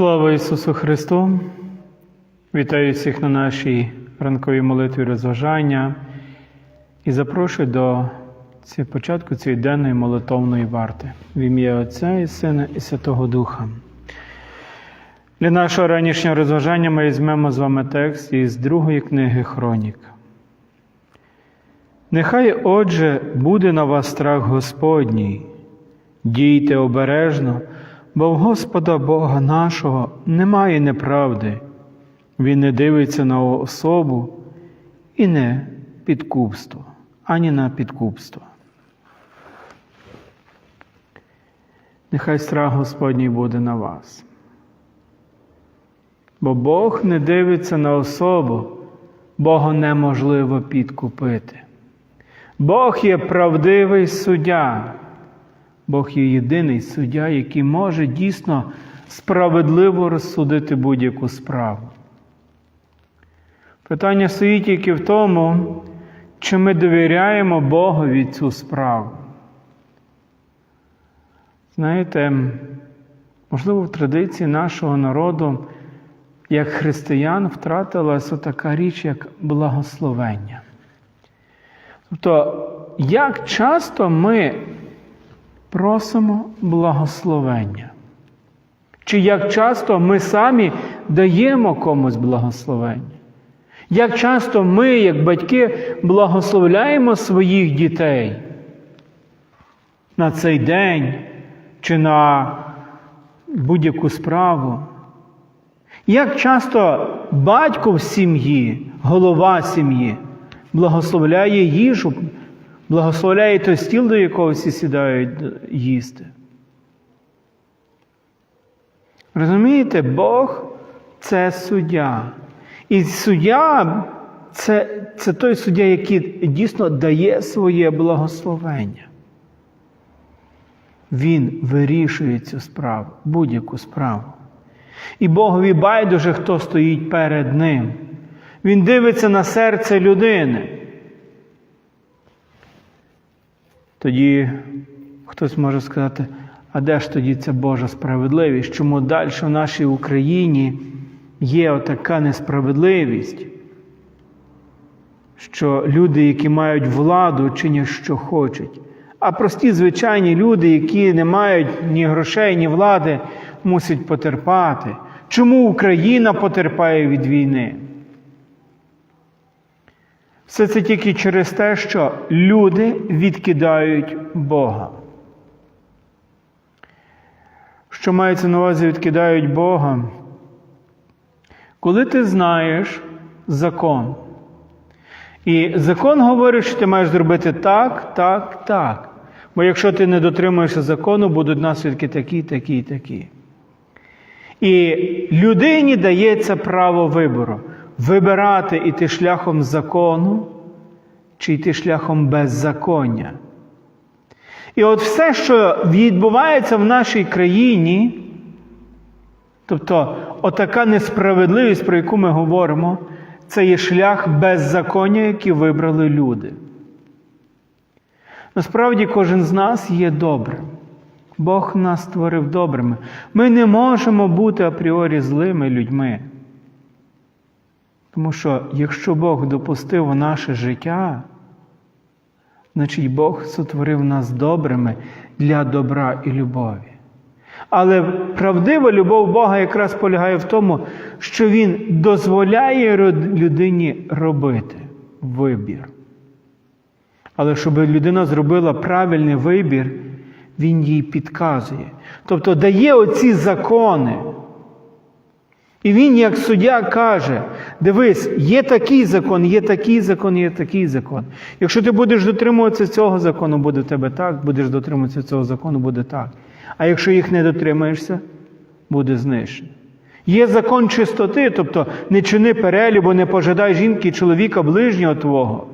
Слава Ісусу Христу! Вітаю всіх на нашій ранковій молитві розважання і запрошую до початку цієї денної молитовної варти в ім'я Отця і Сина і Святого Духа. Для нашого ранішнього розважання ми візьмемо з вами текст із другої книги Хронік. Нехай, отже, буде на вас страх Господній, дійте обережно, бо в Господа Бога нашого немає неправди. Він не дивиться на особу і не підкупство, ані на підкупство. Нехай страх Господній буде на вас. Бо Бог не дивиться на особу, Бога неможливо підкупити. Бог є правдивий суддя. Бог є єдиний суддя, який може дійсно справедливо розсудити будь-яку справу. Питання стоїть тільки в тому, чи ми довіряємо Богові цю справу. Знаєте, можливо, в традиції нашого народу, як християн, втратилася така річ, як благословення. Тобто, як часто ми просимо благословення? Чи як часто ми самі даємо комусь благословення? Як часто ми, як батьки, благословляємо своїх дітей на цей день чи на будь-яку справу? Як часто батько в сім'ї, голова сім'ї, благословляє їжу, благословляє той стіл, до якого всі сідають їсти? Розумієте, Бог це суддя. І суддя це, це той суддя, який дійсно дає своє благословення. Він вирішує цю справу, будь-яку справу. І Богові байдуже, хто стоїть перед ним. Він дивиться на серце людини. Тоді хтось може сказати, а де ж тоді ця Божа справедливість? Чому далі в нашій Україні є отака несправедливість, що люди, які мають владу, чинять, що хочуть. А прості звичайні люди, які не мають ні грошей, ні влади, мусять потерпати. Чому Україна потерпає від війни? Все це тільки через те, що люди відкидають Бога. Що мається на увазі відкидають Бога? Коли ти знаєш закон, і закон говорить, що ти маєш зробити так, так, так. Бо якщо ти не дотримуєшся закону, будуть наслідки такі, такі, такі. І людині дається право вибору вибирати іти шляхом закону чи йти шляхом беззаконня. І от все, що відбувається в нашій країні, тобто отака несправедливість, про яку ми говоримо, це є шлях беззаконня, який вибрали люди. Насправді кожен з нас є добрим. Бог нас створив добрими. Ми не можемо бути апріорі злими людьми. Тому що якщо Бог допустив наше життя, значить Бог сотворив нас добрими для добра і любові. Але правдива любов Бога якраз полягає в тому, що Він дозволяє людині робити вибір. Але щоб людина зробила правильний вибір, Він їй підказує. Тобто дає оці закони. І він, як суддя, каже: дивись, є такий закон, є такий закон, є такий закон. Якщо ти будеш дотримуватися цього закону, буде в тебе так, будеш дотримуватися цього закону, буде так. А якщо їх не дотримаєшся, буде знищено. Є закон чистоти, тобто не чини перелюбу, не пожадай жінки, чоловіка, ближнього твого.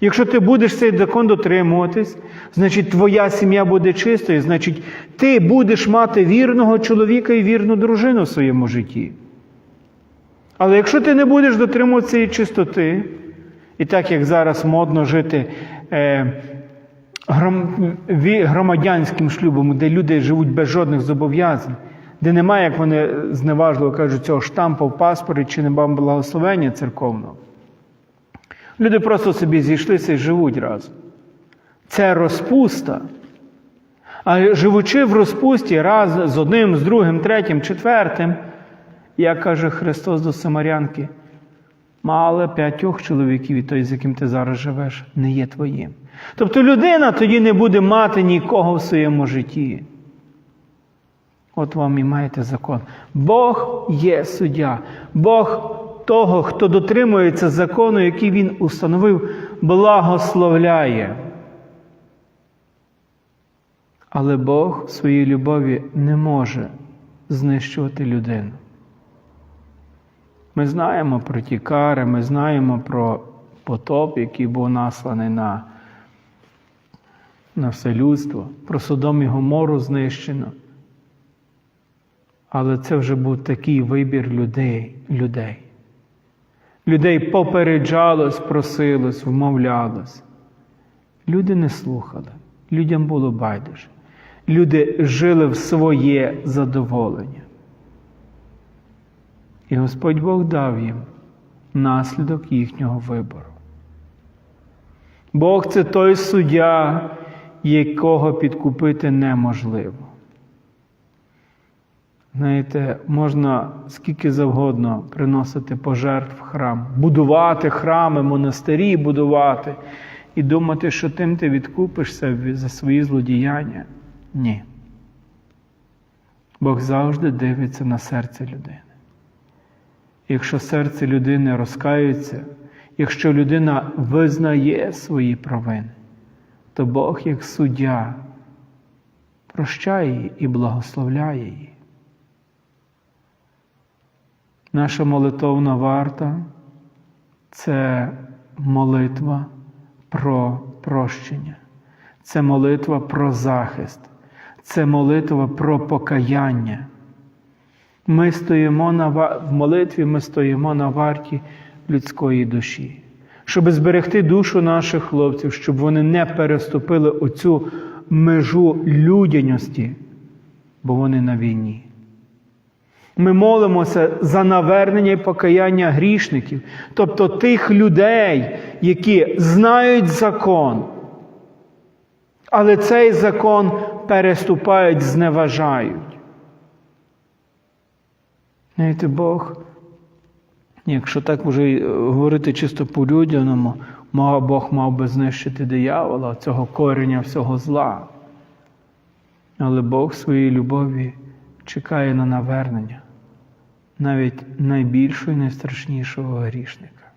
Якщо ти будеш цей закон дотримуватись, значить твоя сім'я буде чистою, значить, ти будеш мати вірного чоловіка і вірну дружину в своєму житті. Але якщо ти не будеш дотримуватися цієї чистоти, і так як зараз модно жити е, громадянським шлюбом, де люди живуть без жодних зобов'язань, де немає, як вони зневажливо кажуть, цього штампу в паспорті чи нема благословення церковного. Люди просто собі зійшлися і живуть разом. Це розпуста. А живучи в розпусті раз з одним, з другим, третім, четвертим, як каже Христос до Самарянки, мало п'ятьох чоловіків, і той, з яким ти зараз живеш, не є твоїм. Тобто людина тоді не буде мати нікого в своєму житті. От вам і маєте закон. Бог є суддя. Бог того, хто дотримується закону, який він установив, благословляє. Але Бог в своїй любові не може знищувати людину. Ми знаємо про ті кари, ми знаємо про потоп, який був насланий на, на все людство, про Содом і Гомору знищено. Але це вже був такий вибір людей. людей. Людей попереджалось, просилось, вмовлялось. Люди не слухали, людям було байдуже. Люди жили в своє задоволення. І Господь Бог дав їм наслідок їхнього вибору. Бог це той суддя, якого підкупити неможливо. Знаєте, можна скільки завгодно приносити пожертв в храм, будувати храми, монастирі будувати і думати, що тим ти відкупишся за свої злодіяння. Ні. Бог завжди дивиться на серце людини. Якщо серце людини розкаюється, якщо людина визнає свої провини, то Бог, як суддя, прощає її і благословляє її. Наша молитовна варта це молитва про прощення, це молитва про захист, це молитва про покаяння. Ми стоїмо на в молитві, ми стоїмо на варті людської душі, щоб зберегти душу наших хлопців, щоб вони не переступили оцю межу людяності, бо вони на війні. Ми молимося за навернення і покаяння грішників, тобто тих людей, які знають закон, але цей закон переступають, зневажають. Знаєте, Бог, якщо так вже говорити чисто по-людяному, Бог мав би знищити диявола, цього кореня всього зла. Але Бог в своїй любові чекає на навернення навіть найбільшого і найстрашнішого грішника.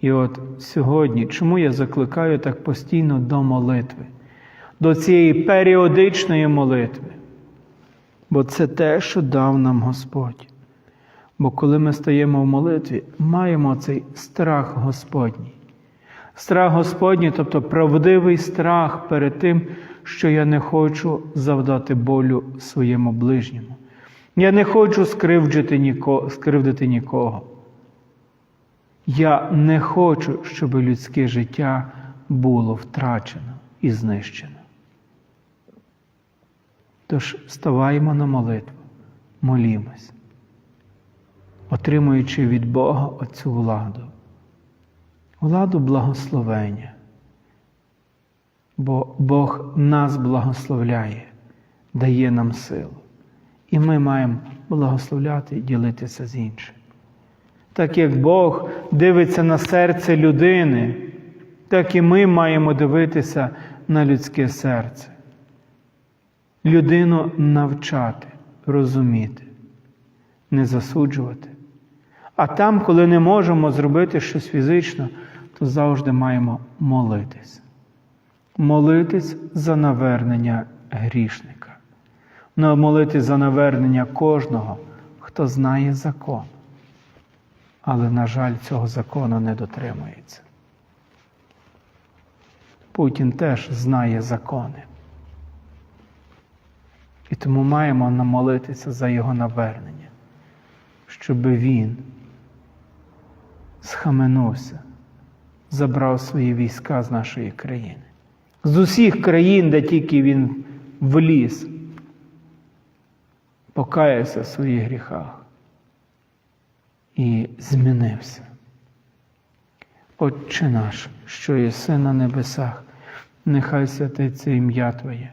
І от сьогодні, чому я закликаю так постійно до молитви, до цієї періодичної молитви? Бо це те, що дав нам Господь. Бо коли ми стаємо в молитві, маємо цей страх Господній. Страх Господній, тобто правдивий страх перед тим, що я не хочу завдати болю своєму ближньому. Я не хочу скривдити нікого, скривдити нікого. Я не хочу, щоб людське життя було втрачено і знищено. Тож вставаємо на молитву, молімось, отримуючи від Бога оцю владу, владу благословення, бо Бог нас благословляє, дає нам силу. І ми маємо благословляти і ділитися з іншим. Так як Бог дивиться на серце людини, так і ми маємо дивитися на людське серце. Людину навчати, розуміти, не засуджувати. А там, коли не можемо зробити щось фізично, то завжди маємо молитись. Молитись за навернення грішника молити за навернення кожного, хто знає закон. Але, на жаль, цього закону не дотримується. Путін теж знає закони. І тому маємо намолитися за його навернення, щоб він схаменувся, забрав свої війська з нашої країни. З усіх країн, де тільки він вліз покаявся в своїх гріхах і змінився. Отче наш, що єси на небесах, нехай святиться ім'я Твоє,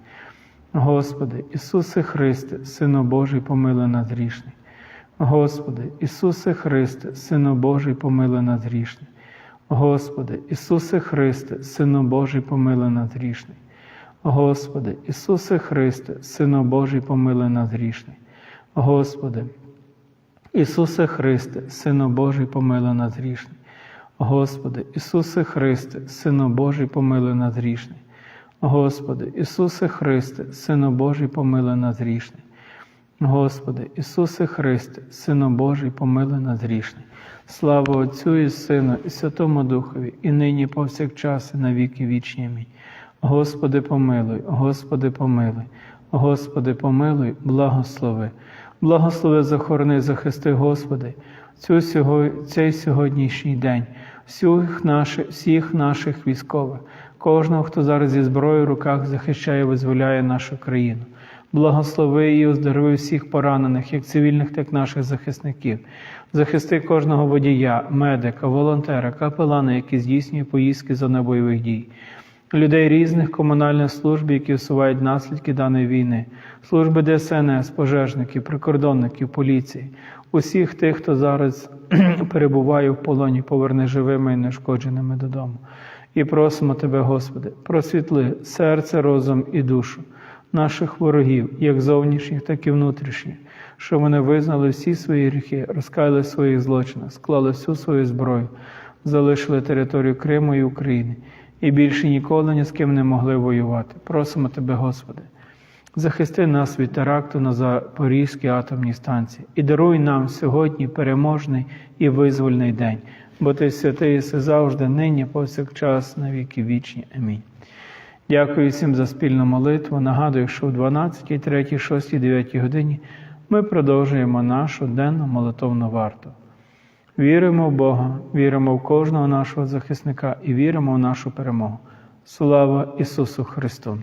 Господи, Ісусе Христе, Сину Божий, помилуй нас грішний. Господи, Ісусе Христе, Сину Божий, помилуй нас грішний. Господи, Ісусе Христе, Сину Божий, помилуй нас грішний. Господи, Ісусе Христе, Сину Божий, помилуй нас грішний. Господи, Ісусе Христе, Сину Божий, помилуй нас грішний. Господи, Ісусе Христе, Сину Божий, помилуй нас грішний. Господи, Ісусе Христе, Сину Божий, помилуй нас грішний. Господи, Ісусе Христе, Сину Божий, помилуй нас грішний. Слава Отцю і Сину, і Святому Духові, і нині повсякчас, і на віки вічні. Амінь. Господи, помилуй, Господи, помилуй, Господи, помилуй, благослови. Благослови, захорони, захисти, Господи, цю цей сьогоднішній день, всіх наших, всіх наших військових, кожного, хто зараз зі зброєю в руках захищає, визволяє нашу країну. Благослови і оздорови всіх поранених, як цивільних, так і наших захисників. Захисти кожного водія, медика, волонтера, капелана, які здійснює поїздки за небойових дій людей різних комунальних служб, які усувають наслідки даної війни, служби ДСНС, пожежників, прикордонників, поліції, усіх тих, хто зараз перебуває в полоні, поверни живими і нешкодженими додому. І просимо Тебе, Господи, просвітли серце, розум і душу наших ворогів, як зовнішніх, так і внутрішніх, щоб вони визнали всі свої гріхи, розкаяли в своїх злочинах, склали всю свою зброю, залишили територію Криму і України і більше ніколи ні з ким не могли воювати. Просимо Тебе, Господи, захисти нас від теракту на Запорізькій атомній станції і даруй нам сьогодні переможний і визвольний день, бо Ти святий єси завжди, нині, повсякчас, на віки вічні. Амінь. Дякую всім за спільну молитву. Нагадую, що в 12, 3, 6, 9 годині ми продовжуємо нашу денну молитовну варту. Віримо в Бога, віримо в кожного нашого захисника і віримо в нашу перемогу. Слава Ісусу Христу!